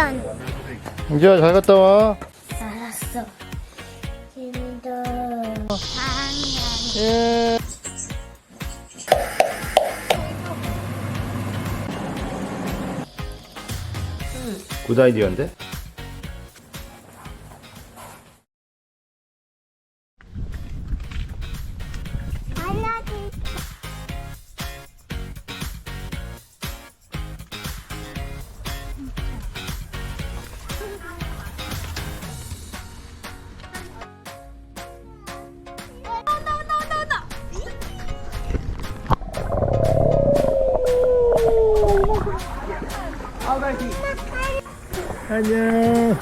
유치원. 이제야 잘 갔다 와. 알았어. 지금도 4학년. 예. 굿 아이디어인데? 안녕.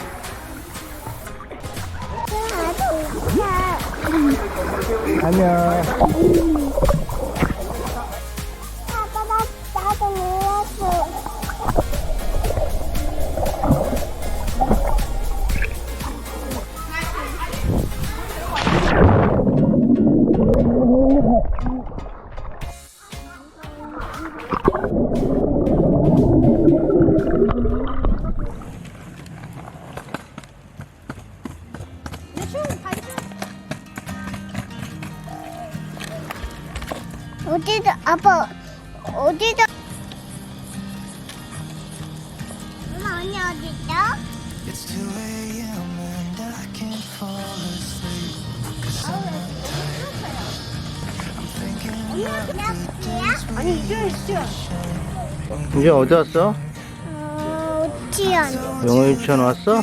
안녕. 어디다 아빠 어디다 엄마 언니 어디다? It's 2 a.m. and I can't fall asleep. Cause I'm thinking 언니 아니 이제 이제 어디 왔어? 어 오치원 영어 유치원 왔어?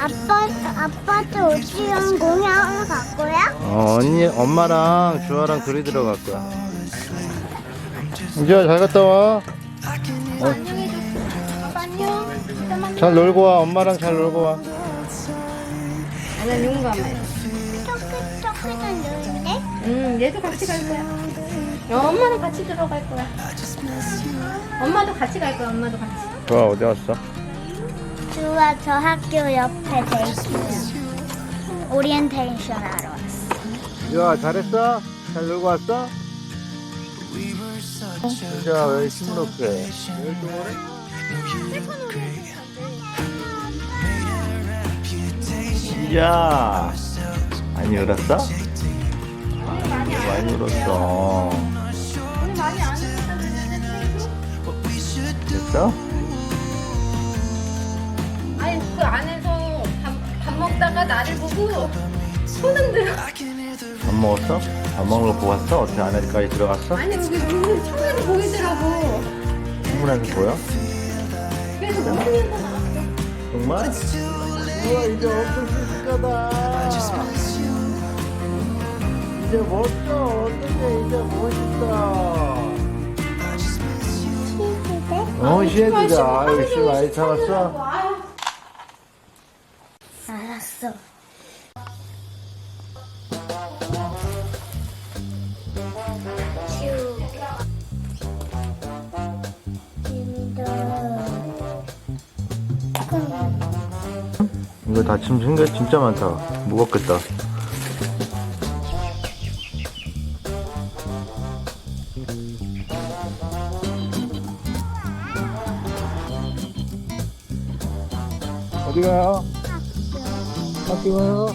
아빠 아빠도 오치원 공연 갈 거야? 어, 언니, 엄마랑 주아랑 둘이 들어갈 거야. 이제야 잘 갔다 와. 아빠 안녕 잘 놀고 와. 엄마랑 잘 놀고 와. 나는 용감해. 초크 초크는 누군데? 응, 얘도 같이 갈 거야. 어, 엄마는 같이 들어갈 거야. 엄마도 같이 갈 거야, 엄마도 같이. 주아 어디 왔어? 주아 저 학교 옆에 돼 있어요 오리엔테이션 하러 왔어 주아 잘했어? 잘 놀고 왔어? 진짜 왜 시무럽게 해? 야 많이 울었어? 많이 울었어 됐어? 아니, 그 안에서 밥, 밥 먹다가 나를 보고 손 흔들어. 밥 먹었어? 밥 먹는 거 보고 왔어? 어떻게 안에까지 들어갔어? 아니, 여기 눈이 창문에 보이더라고. 충분하게 보여? 그래서 너무. 정말? 우와 이제 엄청 씩씩하다 이제 멋져 어떡해 이제 멋있다 어 시애들아 아유 씨 많이 참았어? 알았어 이거 다침 생겨 진짜 많다. 무겁겠다. 어디 가요? 학교. 가요?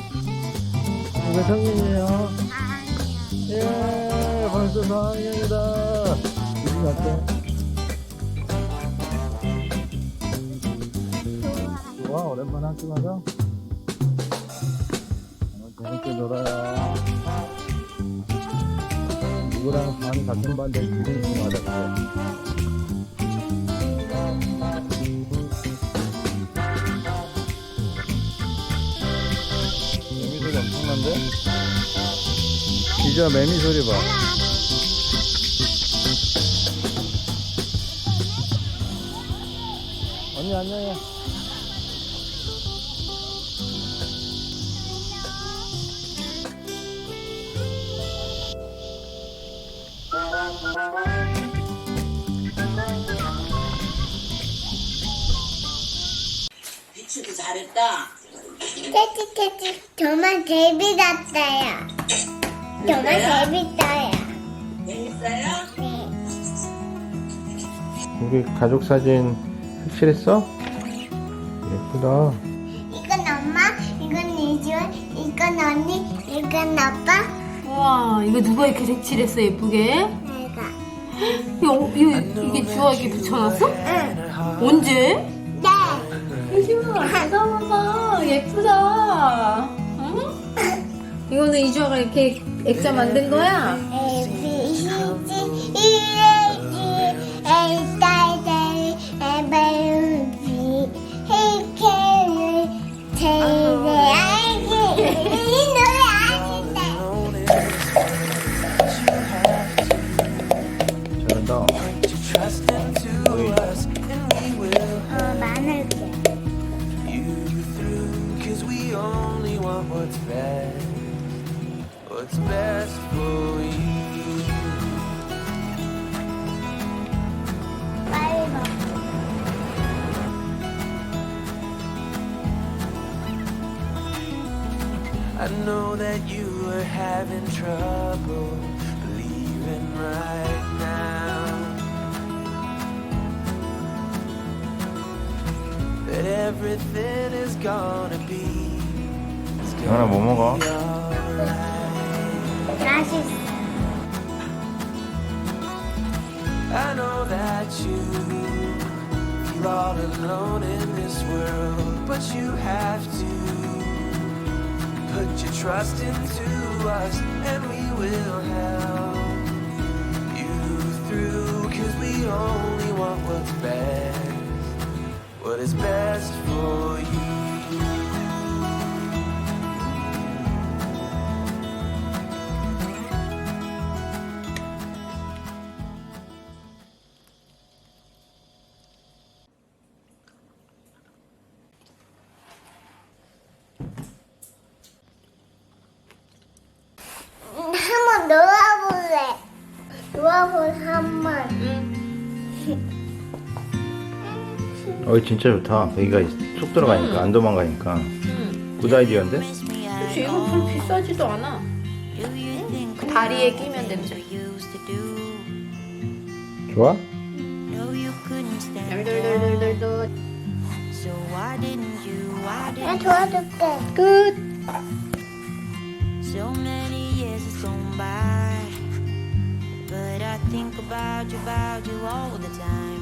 이거 성인이에요. 예 벌써 4학년이다. 기분 어 때? 좋아. 오랜만에 학교 가서 어, 재밌게 놀아요. 누구랑 반 같은 반대 기분 중하다 매미 소리 엄청난데? 이제 매미 소리 봐. 언니 안녕해 유치도 잘했다. 캐치 캐치 정말 재밌었어요 정말 재밌어요 재밌어요? 네. 우리 가족 사진 확실했어? 예쁘다. 이건 엄마, 이건 이주원, 이건 언니, 이건 아빠, 우와, 이거 누가 이렇게 색칠했어, 예쁘게? 이거, 이거, 이게 주아 이렇게 붙여놨어? 응. 언제? 네. 이주아, 대단하다. 예쁘다. 응? 이거는 이주아가 이렇게 액자 만든 거야? A B want what's best, what's best for you. 빨리 먹어. I know that you are having trouble believing right that everything is gonna be. is 영환아 뭐 먹어? be alright. 맛있어. I know that you feel all alone in this world, but you have to put your trust into us, and we will help you through. Cause we only want what's best, what is best 한번 놀아볼래. 놀아볼 한번. 어 진짜 좋다. 여기가 쏙 들어가니까 안 도망가니까. 응. 굿 아이디어인데? 그치, 이거 별로 비싸지도 않아. 그 다리에 끼면 되지. 좋아? 덜덜덜덜덜. 나 도와줄게. 끝. Think about you, about you all the time.